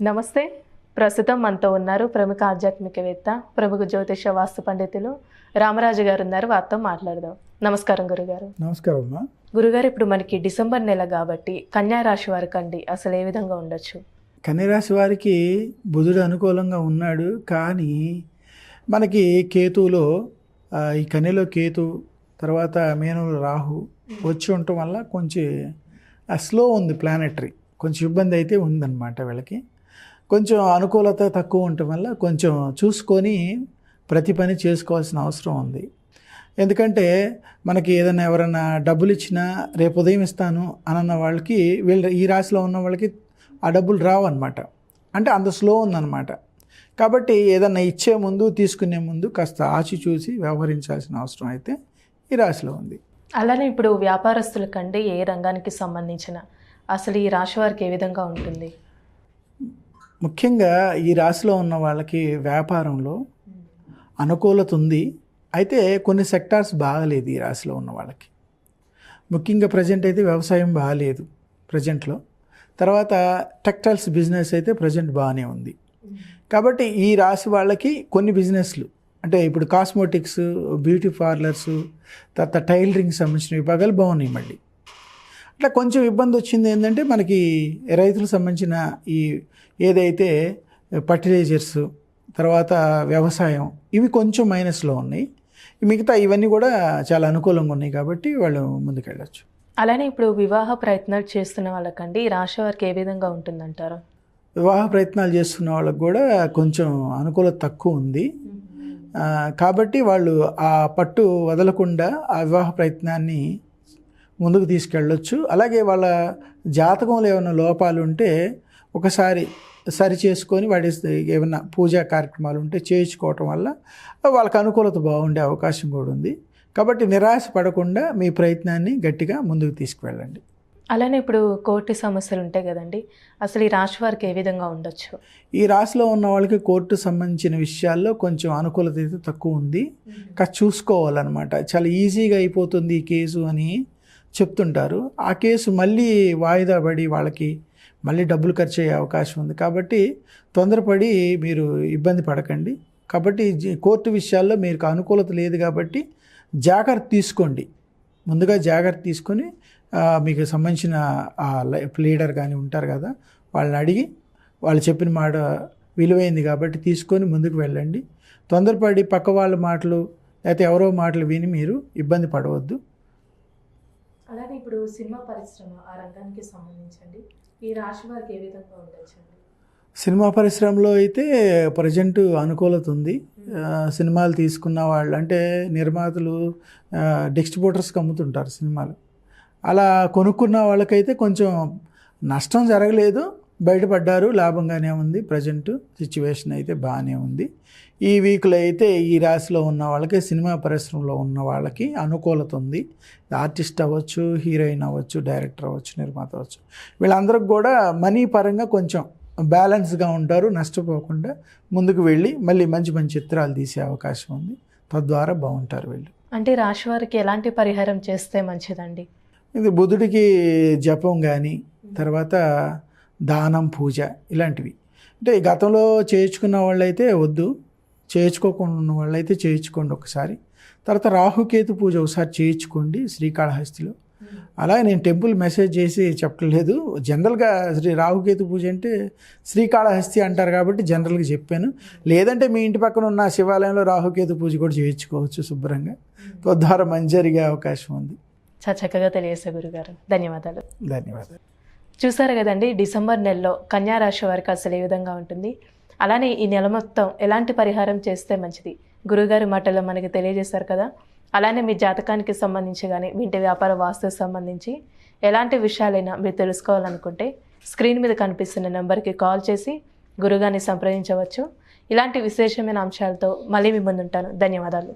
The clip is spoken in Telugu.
నమస్తే. ప్రస్తుతం మనతో ఉన్నారు ప్రముఖ ఆధ్యాత్మికవేత్త ప్రముఖ జ్యోతిష వాస్తు పండితులు రామరాజు గారు ఉన్నారు. వారితో మాట్లాడదాం. నమస్కారం గురుగారు. నమస్కారం అమ్మా. గురుగారు ఇప్పుడు మనకి డిసెంబర్ నెల కాబట్టి కన్యా రాశి వారికి అండి అసలు ఏ విధంగా ఉండొచ్చు? కన్యరాశి వారికి బుధుడు అనుకూలంగా ఉన్నాడు కానీ మనకి కేతువులో ఆ, ఈ కన్యలో కేతు తర్వాత మేనులో రాహు వచ్చి ఉండటం వల్ల కొంచెం స్లో ఉంది ప్లానెటరీ. కొంచెం ఇబ్బంది అయితే ఉందన్నమాట వీళ్ళకి. కొంచెం అనుకూలత తక్కువ ఉండటం వల్ల కొంచెం చూసుకొని ప్రతి పని చేసుకోవాల్సిన అవసరం ఉంది. ఎందుకంటే మనకి ఏదైనా ఎవరైనా డబ్బులు ఇచ్చినా రేపు ఉదయం ఇస్తాను అనన్న వాళ్ళకి వీళ్ళు ఈ రాశిలో ఉన్న వాళ్ళకి ఆ డబ్బులు రావు అనమాట అంటే అంత స్లో ఉందన్నమాట. కాబట్టి ఏదన్నా ఇచ్చే ముందు తీసుకునే ముందు కాస్త ఆచి చూసి వ్యవహరించాల్సిన అవసరం అయితే ఈ రాశిలో ఉంది. అలానే ఇప్పుడు వ్యాపారస్తులకండి ఏ రంగానికి సంబంధించిన అసలు ఈ రాశి వారికి ఏ విధంగా ఉంటుంది? ముఖ్యంగా ఈ రాశిలో ఉన్న వాళ్ళకి వ్యాపారంలో అనుకూలత ఉంది. అయితే కొన్ని సెక్టార్స్ బాగలేదు ఈ రాశిలో ఉన్న వాళ్ళకి. ముఖ్యంగా ప్రజెంట్ అయితే వ్యవసాయం బాగాలేదు ప్రజెంట్లో తర్వాత టెక్టైల్స్ బిజినెస్ అయితే ప్రజెంట్ బాగానే ఉంది. కాబట్టి ఈ రాశి వాళ్ళకి కొన్ని బిజినెస్లు అంటే ఇప్పుడు కాస్మోటిక్స్ బ్యూటీ పార్లర్స్ తర్వాత టైలరింగ్ సంబంధించిన విభాగాలు బాగున్నాయి మళ్ళీ. అట్లా కొంచెం ఇబ్బంది వచ్చింది ఏంటంటే మనకి రైతులకు సంబంధించిన ఈ ఏదైతే ఫర్టిలైజర్స్ తర్వాత వ్యవసాయం ఇవి కొంచెం మైనస్లో ఉన్నాయి. మిగతా ఇవన్నీ కూడా చాలా అనుకూలంగా ఉన్నాయి కాబట్టి వాళ్ళు ముందుకెళ్ళచ్చు. అలానే ఇప్పుడు వివాహ ప్రయత్నాలు చేస్తున్న వాళ్ళకండి ఈ రాశి వారికి ఏ విధంగా ఉంటుందంటారు? వివాహ ప్రయత్నాలు చేస్తున్న వాళ్ళకి కూడా కొంచెం అనుకూలత తక్కువ ఉంది. కాబట్టి వాళ్ళు ఆ పట్టు వదలకుండా ఆ వివాహ ప్రయత్నాన్ని ముందుకు తీసుకెళ్ళొచ్చు. అలాగే వాళ్ళ జాతకంలో ఏమైనా లోపాలు ఉంటే ఒకసారి సరి చేసుకొని వాడి ఏమైనా పూజా కార్యక్రమాలు ఉంటే చేయించుకోవటం వల్ల వాళ్ళకి అనుకూలత బాగుండే అవకాశం కూడా ఉంది. కాబట్టి నిరాశ పడకుండా మీ ప్రయత్నాన్ని గట్టిగా ముందుకు తీసుకువెళ్ళండి. అలానే ఇప్పుడు కోర్టు సమస్యలు ఉంటాయి కదండి. అసలు ఈ రాశి వారికి ఏ విధంగా ఉండొచ్చు? ఈ రాశిలో ఉన్న వాళ్ళకి కోర్టు సంబంధించిన విషయాల్లో కొంచెం అనుకూలత అయితే తక్కువ ఉంది. చూసుకోవాలన్నమాట. చాలా ఈజీగా అయిపోతుంది ఈ కేసు అని చెప్తుంటారు. ఆ కేసు మళ్ళీ వాయిదా పడి వాళ్ళకి మళ్ళీ డబ్బులు ఖర్చు అయ్యే అవకాశం ఉంది. కాబట్టి తొందరపడి మీరు ఇబ్బంది పడకండి. కాబట్టి కోర్టు విషయాల్లో మీకు అనుకూలత లేదు కాబట్టి జాగ్రత్త తీసుకోండి. ముందుగా జాగ్రత్త తీసుకొని మీకు సంబంధించిన ఆ లైఫ్ లీడర్ కానీ ఉంటారు కదా వాళ్ళని అడిగి వాళ్ళు చెప్పిన మాట విలువైంది కాబట్టి తీసుకొని ముందుకు వెళ్ళండి. తొందరపడి పక్క వాళ్ళ మాటలు లేకపోతే ఎవరో మాటలు విని మీరు ఇబ్బంది పడవద్దు. అలానే ఇప్పుడు సినిమా పరిశ్రమ ఆ రంగానికి సంబంధించండి. ఈ రాశి వారికి ఏ విధంగా ఉండొచ్చండి? సినిమా పరిశ్రమలో అయితే ప్రజెంట్ అనుకూలత ఉంది. సినిమాలు తీసుకున్న వాళ్ళు అంటే నిర్మాతలు డిస్ట్రిబ్యూటర్స్కి అమ్ముతుంటారు సినిమాలు. అలా కొనుక్కున్న వాళ్ళకైతే కొంచెం నష్టం జరగలేదు. బయటపడ్డారు లాభంగానే ఉంది. ప్రజెంట్ సిచ్యువేషన్ అయితే బాగానే ఉంది. ఈ వీక్లో అయితే ఈ రాశిలో ఉన్న వాళ్ళకి సినిమా పరిశ్రమలో ఉన్న వాళ్ళకి అనుకూలత ఉంది. ఆర్టిస్ట్ అవ్వచ్చు హీరోయిన్ అవ్వచ్చు డైరెక్టర్ అవ్వచ్చు నిర్మాత అవ్వచ్చు. వీళ్ళందరికి కూడా మనీ పరంగా కొంచెం బ్యాలెన్స్గా ఉంటారు. నష్టపోకుండా ముందుకు వెళ్ళి మళ్ళీ మంచి మంచి చిత్రాలు తీసే అవకాశం ఉంది. తద్వారా బాగుంటారు వీళ్ళు. అంటే రాశి వారికి ఎలాంటి పరిహారం చేస్తే మంచిదండి? ఇది బుధుడికి జపం కానీ తర్వాత దానం పూజ ఇలాంటివి. అంటే గతంలో చేయించుకున్న వాళ్ళైతే వద్దు చేయించుకోకుండా ఉన్న వాళ్ళైతే చేయించుకోండి ఒకసారి. తర్వాత రాహుకేతు పూజ ఒకసారి చేయించుకోండి శ్రీకాళహస్తిలో. అలాగే నేను టెంపుల్ మెసేజ్ చేసి చెప్పలేదు. జనరల్గా శ్రీ రాహుకేతు పూజ అంటే శ్రీకాళహస్తి అంటారు కాబట్టి జనరల్గా చెప్పాను. లేదంటే మీ ఇంటి పక్కన ఉన్న శివాలయంలో రాహుకేతు పూజ కూడా చేయించుకోవచ్చు శుభ్రంగా. తద్వారా మంచి జరిగే అవకాశం ఉంది. చాలా చక్కగా తెలియజేసే గురుగారు. ధన్యవాదాలు. ధన్యవాదాలు. చూసారు కదండి డిసెంబర్ నెలలో కన్యా రాశి వారికి అసలు ఏ విధంగా ఉంటుంది? అలానే ఈ నెల మొత్తం ఎలాంటి పరిహారం చేస్తే మంచిది? గురుగారి మాటల్లో మనకి తెలియజేశారు కదా. అలానే మీ జాతకానికి సంబంధించి కానీ మీ ఇంటి వ్యాపార వాస్తుకు సంబంధించి ఎలాంటి విషయాలైనా మీరు తెలుసుకోవాలనుకుంటే స్క్రీన్ మీద కనిపిస్తున్న నెంబర్కి కాల్ చేసి గురుగారిని సంప్రదించవచ్చు. ఇలాంటి విశేషమైన అంశాలతో మళ్ళీ మీ ముందుంటాను. ధన్యవాదాలు.